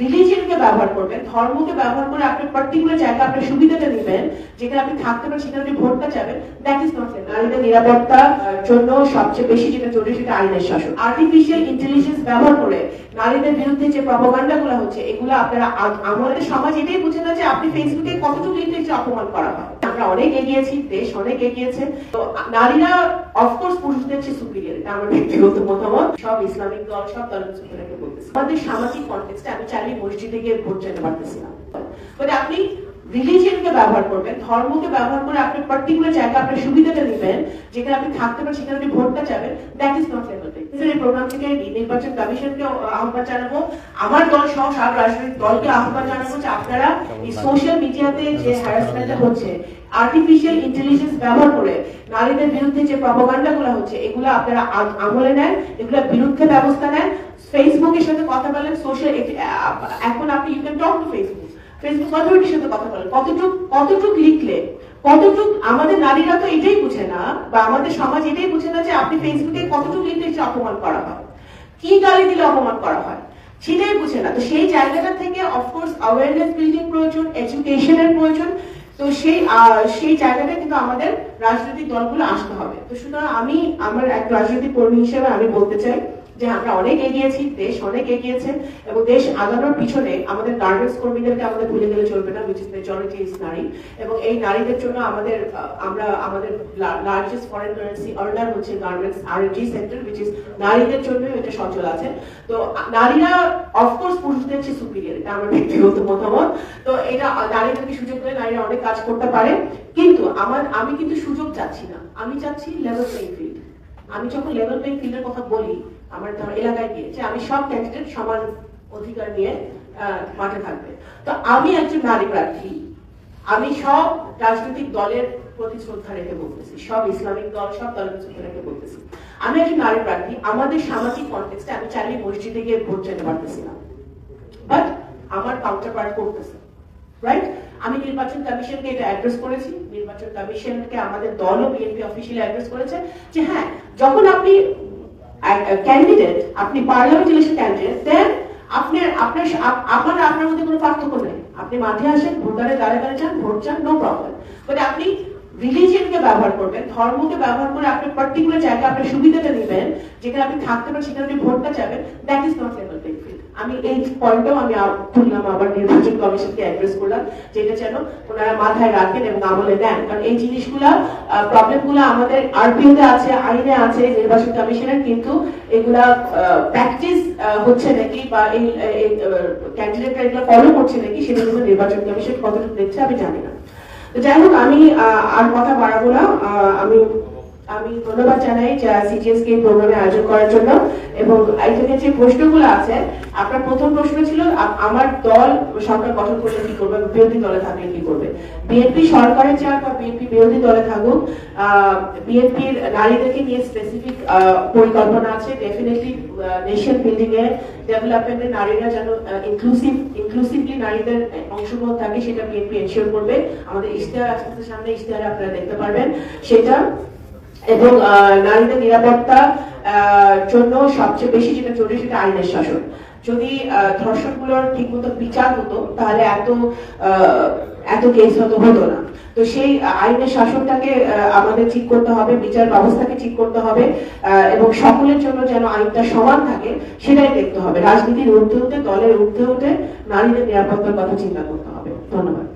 রিলিজিয়নকে ব্যবহার করবেন ধর্মকে ব্যবহার করে আপনি পার্টিকুলার জায়গা আপনার সুবিধাটা নেবেন যেখানে আপনি থাকতে পারেন সেখানে আপনি ভোটটা যাবেন দ্যাট ইজ নট নারীদের নিরাপত্তার জন্য সবচেয়ে বেশি যেটা জরুরি সেটা আইনের শাসন। আর্টিফিশিয়াল ইন্টেলিজেন্স ব্যবহার করে নারীদের বিরুদ্ধে যে প্রপাগান্ডা গুলো হচ্ছে এগুলো আপনারা আমাদের সমাজ এটাই বুঝে না যে আপনি ফেসবুকে কতটুকু লিখলে অপমান করা হয়। আমরা অনেক এগিয়েছি দেশ অনেক এগিয়েছে। তো নারীরা অফকোর্স পুরুষদের চেয়ে সুপিরিয়র এটা আমার ব্যক্তিগত মতামত। সব ইসলামিক দল সব দলের বলতেছি। আমাদের সামাজিক কনটেক্সটে থেকে ভোট চাইতে পারতেছি না। মানে আপনি রিলিজিয়নকে ব্যবহার করবেন, ধর্মকে ব্যবহার করে আপনি পার্টিকুলার জায়গা, আপনার সুবিধাটা নেবেন, যেখানে আপনি থাকতে পারেন, সেখানে আপনি ভোটটা চাবেন দ্যাট ইজ নট লেভেল এই প্রোগ্রাম থেকে নির্বাচন কমিশনকে আহ্বান জানাব, আমার দল সহ সব রাজনৈতিক দলকে আহ্বান জানাব যে আপনারা এই সোশ্যাল মিডিয়াতে যে হ্যারাসমেন্টটা হচ্ছে আর্টিফিশিয়াল ইন্টেলিজেন্স ব্যবহার করে নারীদের বিরুদ্ধে যে প্রপাগান্ডাগুলো হচ্ছে, এগুলো আপনারা আমলে নেন এগুলোর বিরুদ্ধে ব্যবস্থা নেন। ফেসবুকের সাথে কথা বলেন সোশ্যাল এখন আপনি you can talk to Facebook Facebook অথরিটির সাথে কথা বলেন। কতটুক কতটুক লিখলে, কতটুক, আমাদের নারীরা তো এটাই বুঝে না, বা আমাদের সমাজ এটাই বুঝে না যে আপনি ফেসবুকে কতটুক লিখলে সে অপমান করা হয়। কি গালি দিলে অপমান করা হয়? সেটাই বুঝে না। তো সেই জায়গাটা থেকে অফকোর্স অ্যাওয়ারনেস বিল্ডিং প্রয়োজন এডুকেশনের প্রয়োজন। তো সেই সেই জায়গাটা কিন্তু আমাদের রাজনৈতিক দলগুলো আসতে হবে। তো সুতরাং আমি আমার এক রাজনৈতিক কর্মী হিসেবে আমি বলতে চাই যে আমরা অনেক এগিয়েছি, দেশ অনেক এগিয়েছে, এবং দেশ আগানোর পিছনে আমাদের গার্মেন্টস কর্মীদেরকে আমাদের ভুলে গেলে চলবে না উইচ ইজ মেজরিটি ইজ নারী। এবং এই নারীদের জন্য আমাদের আমরা আমাদের লার্জেস্ট ফরেন কারেন্সি আর্নার হচ্ছে গার্মেন্টস আর জি সেক্টর উইচ ইজ নারীদের জন্য এটা সচল আছে। তো, নারীরা অফকোর্স পুরুষদের চেয়ে সুপিরিয়র এটা আমার ব্যক্তিগত মতামত। তো এটা, নারীদেরকে সুযোগ দিলে নারীরা অনেক কাজ করতে পারে। কিন্তু আমার, আমি কিন্তু সুযোগ চাচ্ছি না। আমি চাচ্ছি লেভেল প্লেইং ফিল্ড আমি যখন লেভেল প্লেইং ফিল্ডের কথা বলি আমার ধর এলাকায় গিয়ে, যে আমি সব ক্যান্ডিডেট সমান অধিকার নিয়ে মাঠে থাকবে। তো আমি একজন নারী প্রার্থী। আমি সব রাজনৈতিক দলের প্রতি শ্রদ্ধা রেখে বলতেছি, সব ইসলামিক দল, সব দলের শ্রদ্ধা রেখে বলতেছি। আমি একজন নারী প্রার্থী, আমাদের সামাজিক কনটেক্সটে আমি চাইলে মসজিদে গিয়ে ভোট চাইতে পারতেছি না। বাট আমার কাউন্টার পার্ট করতেছে রাইট আমি নির্বাচন কমিশনকে এটা অ্যাড্রেস করেছি। নির্বাচন কমিশনকে আমাদের দল ও বিএনপি অফিসিয়ালি অ্যাড্রেস করেছে যে হ্যাঁ যখন আপনি ক্যান্ডিডেট আপনি পার্লামেন্ট ইলেকশন ক্যান্ডিডেট দেন আপনি আপনার আপ- আপনার আর আপনার মধ্যে কোনো পার্থক্য নেই। আপনি মাঠে আসেন, ভোটারে দাঁড়ে দাঁড়িয়ে যান, ভোট চান নো প্রবলেম বাট আপনি রিলিজিয়নকে ব্যবহার করবেন, ধর্মকে ব্যবহার করে আপনি পার্টিকুলার জায়গা আপনার সুবিধাটা নেবেন, যেখানে আপনি থাকতে পারেন, সেখানে আপনি ভোটটা চাবেন that is not level playing আমি এই পয়েন্টটাও আমি তুললাম আবার নির্বাচন কমিশনকে অ্যাড্রেস করলাম, যেটা যেন ওনারা মাথায় রাখেন এবং আমলে দেন। কারণ এই জিনিসগুলা প্রবলেমগুলো আমাদের আরপিও তে আছে, আইনে আছে, নির্বাচন কমিশনের, কিন্তু এগুলা প্র্যাকটিস হচ্ছে নাকি বা এই ক্যান্ডিডেটরা এগুলো ফলো করছে নাকি, সেটা কিন্তু নির্বাচন কমিশন কতটুকু দেখছে আমি জানি না। যাই হোক, আমি আর কথা বাড়াবো না। আমি আমি ধন্যবাদ জানাই সিজিএস কে প্রোগ্রামে আয়োজন করার জন্য। এবং এখানে যে প্রশ্নগুলো আছে, আপনার প্রথম প্রশ্ন ছিল আমার দল সরকার গঠন করলে কি করবে, বিরোধী দলে থাকলে কি করবে? বিএনপি সরকারের চাক বা বিএনপি বিরোধী দলে থাকুক বিএনপির নারীদেরকে নিয়ে স্পেসিফিক পরিকল্পনা আছে। ডেফিনেটলি নেশন বিল্ডিং এ ডেভেলপমেন্টে নারীরা যেন ইনক্লুসিভ ইনক্লুসিভলি নারীদের অংশগ্রহণ থাকে, সেটা বিএনপি এনশিওর করবে। আমাদের ইশতেহার আসতে সামনে ইশতেহারে আপনারা দেখতে পারবেন। সেটা এবং নারীদের নিরাপত্তা জন্য সবচেয়ে বেশি যেটা জরুরি সেটা আইনের শাসন। যদি ধর্ষণগুলোর ঠিক মতো বিচার হতো, তাহলে এত এত কেস হতো হতো না। তো সেই আইনের শাসনটাকে আমাদের ঠিক করতে হবে, বিচার ব্যবস্থাকে ঠিক করতে হবে এবং সকলের জন্য যেন আইনটা সমান থাকে, সেটাই দেখতে হবে। রাজনীতির ঊর্ধ্বে উঠে দলের ঊর্ধ্বে উঠে নারীদের নিরাপত্তার কথা চিন্তা করতে হবে। ধন্যবাদ।